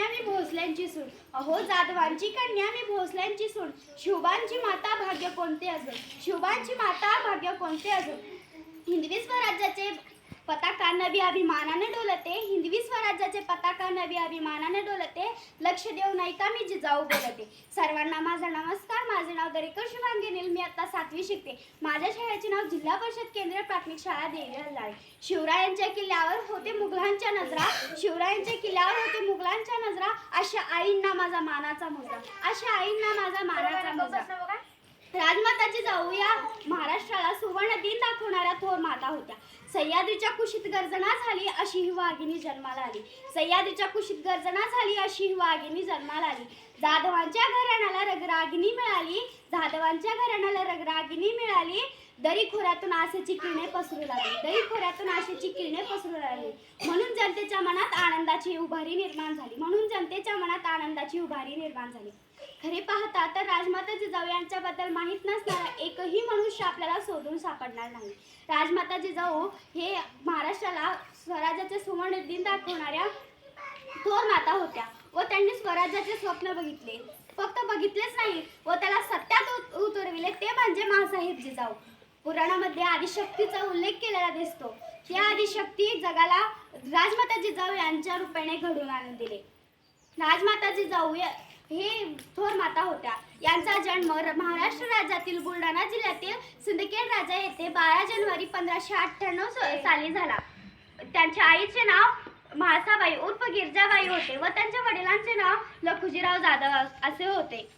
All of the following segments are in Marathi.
मी भोसल्यांची सून अहो जाधवांची कन्या मी भोसल्यांची सून शिवबांची माता भाग्य कोणते असो शिवबांची माता भाग्य कोणते असो हिंदवी स्वराज्याचे पताका नवी अभिमानाने डोलते. हिंदवी स्वराज्याचे पताका नवी अभिमानाने डोलते. लक्ष देऊ नाही का मी जिजाऊ बोलते. सर्वांना माझा नमस्कार. माझे नाव दरेकर शुभांगी नील. मी आता सातवी शिकते. माझ्या शाळेचे नाव जिल्हा परिषद केंद्रीय प्राथमिक शाळा देवी शिवरायांच्या किल्ल्यावर होते मुघलांच्या नजरा. शिवरायांच्या किल्ल्यावर होते मुघलांच्या नजरा. अशा आईंना माझा मानाचा मुजरा अशा आईंना माझा मानाचा मुजरा राजमाताची जाऊ या महाराष्ट्राला सुवर्ण दिन दाखवणाऱ्या थोर माता होत्या सह्याद्रीच्या कुशीत गर्जना झाली अशी ही वाघिणी जन्माला आली. सह्याद्रीच्या कुशीत गर्जना झाली अशी ही वाघिणी जन्माला आली. जाधवांच्या घराण्याला रगरागिनी मिळाली जाधवांच्या घराण्याला रगरागिनी मिळाली. दरी खोऱ्यातून आशेची किरणे पसरू लागली दरी खोऱ्यातून आशेची किरणे पसरू लागली. म्हणून जनतेच्या मनात आनंदाची उभारी निर्माण झाली म्हणून जनतेच्या मनात आनंदाची उभारी निर्माण झाली. खरे पाहता तर राजमाता जिजाऊ यांच्याबद्दल माहीत नसणारा एकही मनुष्य आपल्याला शोधून सापडणार नाही. राजमाता जिजाऊ हे महाराष्ट्राला स्वराज्याचे सुवर्ण दिन दाखवणाऱ्या थोर माता होत्या व त्यांनी स्वराज्याचे स्वप्न बघितले. फक्त बघितलेच नाही व त्याला सत्यात उत- उतरविले ते म्हणजे मासाहेब जिजाऊ. पुराणामध्ये आदिशक्तीचा उल्लेख केलेला दिसतो. या आदिशक्ती जगाला राजमाता जिजाऊ यांच्या रूपाने घडून आणून दिले. राजमाता जिजाऊ या- हे थोर माता होत्या. यांचा जन्म महाराष्ट्र राज्यातील बुलढाणा जिल्ह्यातील सिंदखेड राजा येथे बारा जानेवारी पंधराशे अठ्ठ्याण्णव साली झाला. त्यांच्या आईचे नाव म्हाळसाबाई उर्फ गिरजाबाई होते व त्यांच्या वडिलांचे नाव लखुजीराव जाधव अस- असे होते.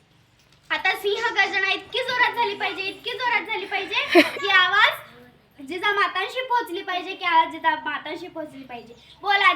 आता सिंह गर्जना इतकी जोरात झाली पाहिजे इतकी जोरात झाली पाहिजे की आवाज जिजा मातांशी पोहोचली पाहिजे की आवाज जिजा मातांशी पोहोचली पाहिजे. बोला